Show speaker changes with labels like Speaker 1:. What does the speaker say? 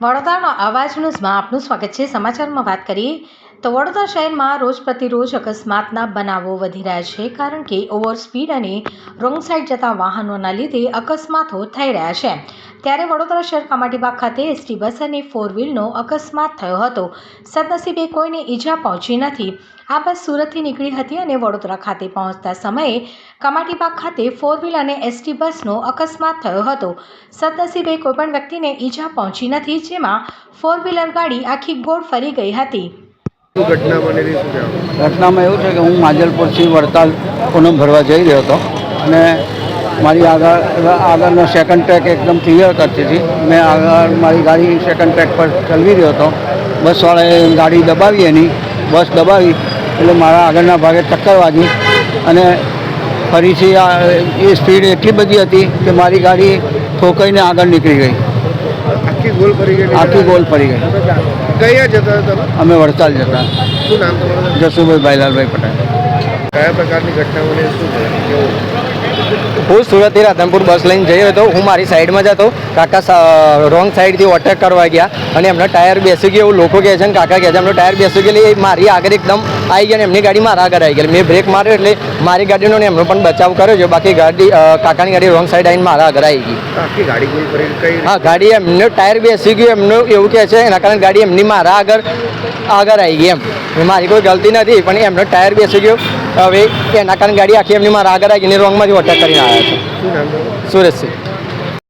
Speaker 1: વડોદરાનો અવાજનું આપનું સ્વાગત છે. સમાચારમાં વાત કરીએ તો વડોદરા શહેરમાં રોજ પ્રતિરોજ અકસ્માતના બનાવો વધી રહ્યા છે કારણ કે ઓવર સ્પીડ અને રોંગ સાઈડ જતા વાહનોના લીધે અકસ્માતો થઈ રહ્યા છે. ત્યારે વડોદરા શહેર કમાટીબાગ ખાતે એસટી બસ અને ફોર વ્હીલનો અકસ્માત થયો હતો. સદનસીબે કોઈને ઈજા પહોંચી નથી. આ બસ સુરતથી નીકળી હતી અને વડોદરા ખાતે પહોંચતા સમયે કમાટીબાગ ખાતે ફોર વ્હીલ અને એસટી બસનો અકસ્માત થયો હતો. સદનસીબે કોઈપણ વ્યક્તિને ઈજા પહોંચી નથી, જેમાં ફોર વ્હીલર ગાડી આખી ગોળ ફરી ગઈ હતી.
Speaker 2: ઘટનામાં એવું છે કે હું માજલપુરથી વડતાલ પૂનમ ભરવા જઈ રહ્યો હતો અને મારી આગળ આગળનો સેકન્ડ ટ્રેક એકદમ ક્લિયર કરતી હતી. મેં આગળ મારી ગાડી સેકન્ડ ટ્રેક પર ચલાવી રહ્યો હતો. બસવાળાએ ગાડી દબાવી એની. બસ દબાવી એટલે મારા આગળના ભાગે ટક્કર વાગી અને ફરીથી આ એ સ્પીડ એટલી બધી હતી કે મારી ગાડી ઠોકાઈને આગળ નીકળી ગઈ.
Speaker 3: આખી ગોલ ફરી ગઈ.
Speaker 2: આખી ગોલ ફરી ગઈ.
Speaker 3: કયા જતા હતા તમે?
Speaker 2: અમે વડતાલ જતા.
Speaker 3: શું નામ તમારું?
Speaker 2: જસુભાઈ ભાઈલાલભાઈ પટેલ.
Speaker 3: કયા પ્રકારની ઘટના બની શું કેવું?
Speaker 4: હું સુરતથી રાધનપુર બસ લઈને જઈ રહ્યો હતો. હું મારી સાઈડમાં જતો કાકા રોંગ સાઈડથી ઓટેક કરવા ગયા અને એમનો ટાયર બેસી ગયો એવું લોકો કહે છે ને કાકા કહે છે એમનો ટાયર બેસી ગયેલી એ મારી આગળ એકદમ આવી ગયા અને એમની ગાડી મારા આગળ આવી ગયેલી મેં બ્રેક માર્યો એટલે મારી ગાડીનો ને એમનો પણ બચાવ કર્યો છે. બાકી ગાડી કાકાની ગાડી રોંગ સાઈડ આવીને મારા આગળ આવી ગઈ. હા ગાડી એમનો ટાયર બેસી ગયું એમનું એવું કહે છે એના કારણે ગાડી એમની મારા આગળ આગળ આવી ગઈ એમ. મારી કોઈ ગલતી નથી પણ એમનો ટાયર બેસી ગયો. હવે એના કારણે ગાડી આખી એમની મારા આગળ આવી ગઈ રોંગમાંથી ઓવરટેક કરીને આવ્યા છે. સુરેશસિંહ.